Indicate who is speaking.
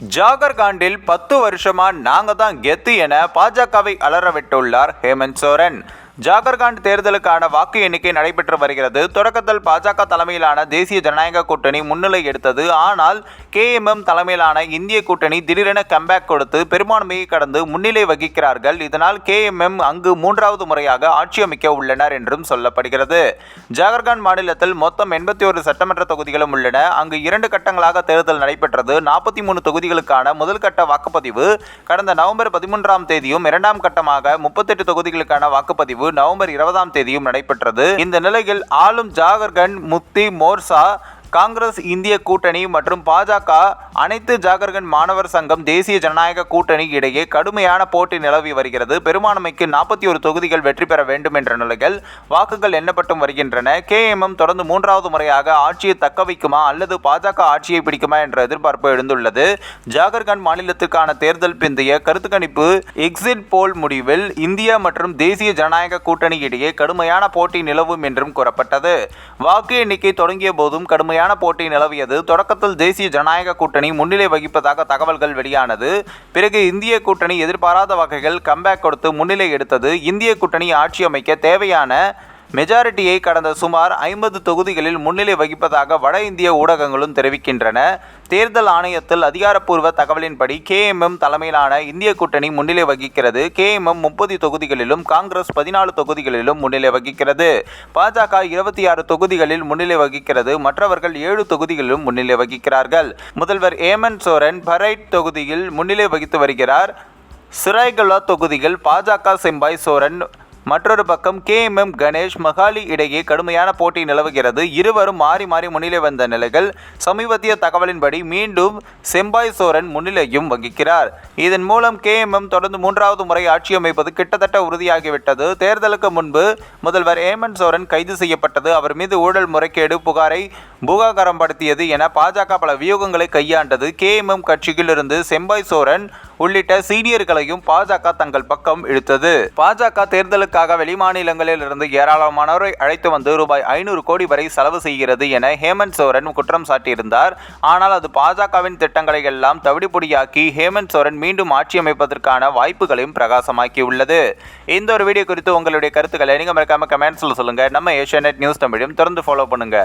Speaker 1: ஜாகர்காண்டில் பத்து வருஷமா நாங்க தான் கெத்து என பாஜகவை அலற விட்டுள்ளார் ஹேமந்த் சோரன். ஜாகர்காண்ட் தேர்தலுக்கான வாக்கு எண்ணிக்கை நடைபெற்று வருகிறது. தொடக்கத்தில் பாஜக தலைமையிலான தேசிய ஜனநாயக கூட்டணி முன்னிலை எடுத்தது. ஆனால் கேஎம்எம் தலைமையிலான இந்திய கூட்டணி திடீரென கம்பேக் கொடுத்து பெரும்பான்மையை கடந்து முன்னிலை வகிக்கிறார்கள். இதனால் கேஎம்எம் அங்கு மூன்றாவது முறையாக ஆட்சி அமைக்க உள்ளனர் என்றும் சொல்லப்படுகிறது. ஜாகர்காண்ட் மாநிலத்தில் மொத்தம் எண்பத்தி ஒரு சட்டமன்ற தொகுதிகளும் உள்ளன. அங்கு இரண்டு கட்டங்களாக தேர்தல் நடைபெற்றது. நாற்பத்தி மூணு தொகுதிகளுக்கான முதல் கட்ட வாக்குப்பதிவு கடந்த நவம்பர் பதிமூன்றாம் தேதியும் இரண்டாம் கட்டமாக முப்பத்தெட்டு தொகுதிகளுக்கான வாக்குப்பதிவு நவம்பர் இருபதாம் தேதியும் நடைபெற்றது. இந்த நிலையில் ஆளும் ஜாகர்கண்ட் முக்தி மோர்சா காங்கிரஸ் இந்திய கூட்டணி மற்றும் பாஜக அனைத்து ஜாகர்கண்ட் மாணவர் சங்கம் தேசிய ஜனநாயக கூட்டணி இடையே கடுமையான போட்டி நிலவி வருகிறது. பெரும்பான்மைக்கு நாற்பத்தி ஒரு தொகுதிகள் வெற்றி பெற வேண்டும் என்ற நிலையில் வாக்குகள் எண்ணப்பட்டும் வருகின்றன. கேஎம்எம் தொடர்ந்து மூன்றாவது முறையாக ஆட்சியை தக்க வைக்குமா அல்லது பாஜக ஆட்சியை பிடிக்குமா என்ற எதிர்பார்ப்பு எழுந்துள்ளது. ஜாகர்கண்ட் மாநிலத்திற்கான தேர்தல் பிந்தைய கருத்து கணிப்பு எக்ஸிட் போல் முடிவில் இந்தியா மற்றும் தேசிய ஜனநாயக கூட்டணி இடையே கடுமையான போட்டி நிலவும் என்றும் கூறப்பட்டது. வாக்கு எண்ணிக்கை தொடங்கிய போதும் கடுமையான போட்டி நிலவியது. தொடக்கத்தில் தேசிய ஜனநாயக கூட்டணி முன்னிலை வகிப்பதாக தகவல்கள் வெளியானது. பிறகு இந்திய கூட்டணி எதிர்பாராத வகைகள் கம்பேக் கொடுத்து முன்னிலை எடுத்தது. இந்திய கூட்டணி ஆட்சி அமைக்க தேவையான மெஜாரிட்டியை கடந்த சுமார் ஐம்பது தொகுதிகளில் முன்னிலை வகிப்பதாக வட இந்திய ஊடகங்களும் தெரிவிக்கின்றன. தேர்தல் ஆணையத்தில் அதிகாரப்பூர்வ தகவலின்படி கேஎம்எம் தலைமையிலான இந்திய கூட்டணி முன்னிலை வகிக்கிறது. கேஎம்எம் முப்பது தொகுதிகளிலும் காங்கிரஸ் பதினாலு தொகுதிகளிலும் முன்னிலை வகிக்கிறது. பாஜக இருபத்தி ஆறு தொகுதிகளில் முன்னிலை வகிக்கிறது. மற்றவர்கள் ஏழு தொகுதிகளிலும் முன்னிலை வகிக்கிறார்கள். முதல்வர் ஏமன் சோரன் பரைட் தொகுதியில் முன்னிலை வகித்து வருகிறார். சிராய்கலா தொகுதியில் பாஜக செம்பாய் சோரன் மற்றொரு பக்கம் கேஎம்எம் கணேஷ் மகாலி இடையே கடுமையான போட்டி நிலவுகிறது. இருவரும் மாறி மாறி முன்னிலை வந்த நிலையில் சமீபத்திய தகவலின்படி மீண்டும் செம்பாய் சோரன் முன்னிலையும் வகிக்கிறார். இதன் மூலம் கேஎம்எம் தொடர்ந்து மூன்றாவது முறை ஆட்சி அமைப்பது கிட்டத்தட்ட உறுதியாகிவிட்டது. தேர்தலுக்கு முன்பு முதல்வர் ஏமன் சோரன் கைது செய்யப்பட்டது. அவர் மீது ஊழல் முறைகேடு புகாரை பூகாகரம் படுத்தியது என பாஜக பல வியூகங்களை கையாண்டது. கேஎம்எம் கட்சியிலிருந்து செம்பாய் சோரன் உள்ளிட்ட சீனியர்களையும் பாஜக தங்கள் பக்கம் இழுத்தது. பாஜக தேர்தலுக்காக வெளிமாநிலங்களில் இருந்து ஏராளமானோரை அழைத்து வந்து ரூபாய் ஐநூறு கோடி வரை செலவு செய்கிறது என ஹேமந்த் சோரன் குற்றம் சாட்டியிருந்தார். ஆனால் அது பாஜகவின் திட்டங்களை எல்லாம் தவிடுபொடியாக்கி ஹேமந்த் சோரன் மீண்டும் ஆட்சி அமைப்பதற்கான வாய்ப்புகளையும் பிரகாசமாக்கியுள்ளது. இந்த ஒரு வீடியோ குறித்து உங்களுடைய கருத்துக்களை நீங்கள் மறக்காம கமெண்ட்ஸில் சொல்லுங்க. நம்ம ஏஷியா நியூஸ் தமிழையும் தொடர்ந்து ஃபாலோ பண்ணுங்க.